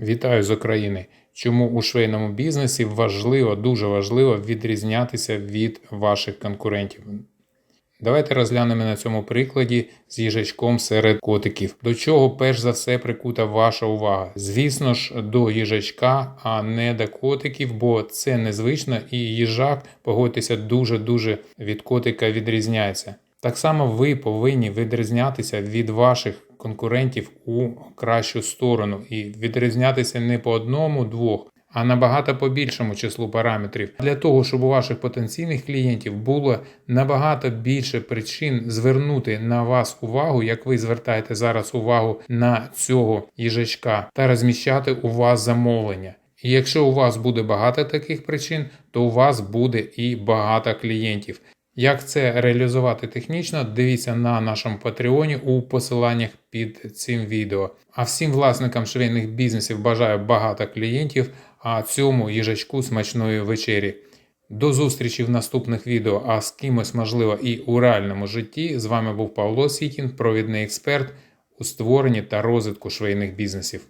Вітаю з України! Чому у швейному бізнесі важливо, дуже важливо відрізнятися від ваших конкурентів? Давайте розглянемо на цьому прикладі з їжачком серед котиків. До чого перш за все прикута ваша увага? Звісно ж, до їжачка, а не до котиків, бо це незвично, і їжак, погодьтеся, дуже-дуже від котика відрізняється. Так само ви повинні відрізнятися від ваших конкурентів у кращу сторону і відрізнятися не по одному-двох, а набагато по більшому числу параметрів для того, щоб у ваших потенційних клієнтів було набагато більше причин звернути на вас увагу, як ви звертаєте зараз увагу на цього їжачка, та розміщати у вас замовлення. І якщо у вас буде багато таких причин, то у вас буде і багато клієнтів. Як це реалізувати технічно, дивіться на нашому Патреоні у посиланнях під цим відео. А всім власникам швейних бізнесів бажаю багато клієнтів, а цьому їжачку смачної вечері. До зустрічі в наступних відео, а з кимось, можливо, і у реальному житті. З вами був Павло Сітін, провідний експерт у створенні та розвитку швейних бізнесів.